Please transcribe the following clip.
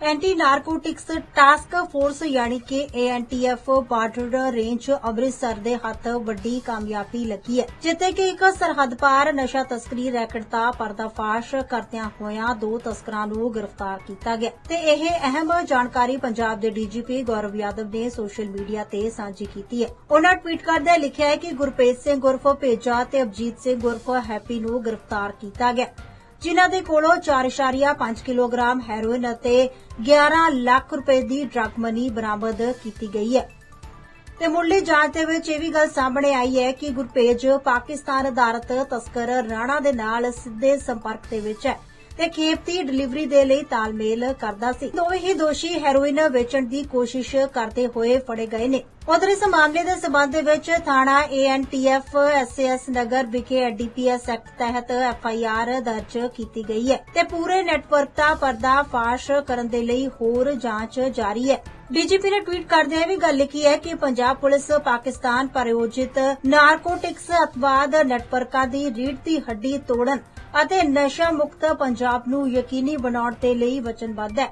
Anti narcotics task force ਯਾਨੀ ਕਿ ANTF border range Amritsar ਦੇ ਹੱਥ ਵੱਡੀ ਕਾਮਯਾਬੀ ਲੱਗੀ ਹੈ, ਜਿੱਥੇ ਕਿ ਇੱਕ ਸਰਹੱਦ ਪਾਰ ਨਸ਼ਾ ਤਸਕਰੀ ਰੈਕਟ ਦਾ ਪਰਦਾਫਾਸ਼ ਕਰਦਿਆਂ ਹੋਇਆਂ ਦੋ ਤਸਕਰਾਂ ਨੂੰ ਗ੍ਰਿਫਤਾਰ ਕੀਤਾ ਗਿਆ। ਤੇ ਇਹ ਅਹਿਮ ਜਾਣਕਾਰੀ ਪੰਜਾਬ ਦੇ ਡੀਜੀਪੀ ਗੌਰਵ ਯਾਦਵ ਨੇ ਸੋਸ਼ਲ ਮੀਡੀਆ ਤੇ ਸਾਂਝੀ ਕੀਤੀ ਹੈ। ਉਹਨਾਂ ਟਵੀਟ ਕਰਦਿਆਂ ਲਿਖਿਆ ਹੈ ਕਿ ਗੁਰਪ੍ਰੀਤ ਸਿੰਘ ਉਰਫ ਭੇਜਾ ਤੇ ਅਭਜੀਤ ਸਿੰਘ ਉਰਫ ਹੈਪੀ ਨੂੰ ਗ੍ਰਿਫਤਾਰ ਕੀਤਾ ਗਿਆ। ਜਿਨ੍ਹਾਂ ਦੇ ਕੋਲੋਂ 4.5 ਕਿਲੋਗ੍ਰਾਮ ਹੈਰੋਇਨ ਅਤੇ 11 ਲੱਖ ਰੁਪਏ ਦੀ ਡਰੱਗ ਮਨੀ ਬਰਾਮਦ ਕੀਤੀ ਗਈ ਹੈ। ਤੇ ਮੁੱਢਲੀ ਜਾਂਚ ਦੇ ਵਿੱਚ ਇਹ ਵੀ ਗੱਲ ਸਾਹਮਣੇ ਆਈ ਹੈ ਕਿ ਗੁਰਪੇਜ ਪਾਕਿਸਤਾਨ ਅਧਾਰਤ ਤਸਕਰ ਰਾਣਾ ਦੇ ਨਾਲ ਸਿੱਧੇ ਸੰਪਰਕ ਦੇ ਵਿੱਚ ਹੈ ਤੇ ਖੇਪਤੀ ਡਿਲੀਵਰੀ ਦੇ ਲਈ ਤਾਲਮੇਲ ਕਰਦਾ ਸੀ। ਦੋਵੇਂ ਹੀ ਦੋਸ਼ੀ ਹੈਰੋਇਨ ਵੇਚਣ ਦੀ ਕੋਸ਼ਿਸ਼ ਕਰਦੇ ਹੋਏ ਫੜੇ ਗਏ ਨੇ। ਉਧਰ ਇਸ ਮਾਮਲੇ ਦੇ ਸਬੰਧ ਦੇ ਵਿੱਚ ਥਾਣਾ ਏਐਨਟੀਐਫ ਐਸਐਸ ਨਗਰ ਵਿਖੇ ਐਡੀਪੀਐਸ ਐਕਟ ਤਹਿਤ ਐਫਆਈਆਰ ਦਰਜ ਕੀਤੀ ਗਈ ਹੈ ਤੇ ਪੂਰੇ ਨੈਟਵਰਕ ਦਾ ਪਰਦਾਫਾਸ਼ ਕਰਨ ਦੇ ਲਈ ਹੋਰ ਜਾਂਚ ਜਾਰੀ ਹੈ। ਡੀਜੀਪੀ ਨੇ ਟਵੀਟ ਕਰਦਿਆਂ ਇਹ ਵੀ ਗੱਲ ਲਿਖੀ ਹੈ ਕਿ ਪੰਜਾਬ ਪੁਲਿਸ ਪਾਕਿਸਤਾਨ ਪ੍ਰਯੋਜਿਤ ਨਾਰਕੋਟਿਕਸ ਅਤਵਾਦ ਨੈਟਵਰਕਾਂ ਦੀ ਰੀੜ ਦੀ ਹੱਡੀ ਤੋੜਨ ਅਤੇ ਨਸ਼ਾ ਮੁਕਤ ਪੰਜਾਬ ਨੂੰ ਯਕੀਨੀ ਬਣਾਉਣ ਦੇ ਲਈ ਵਚਨਬੱਧ ਹੈ।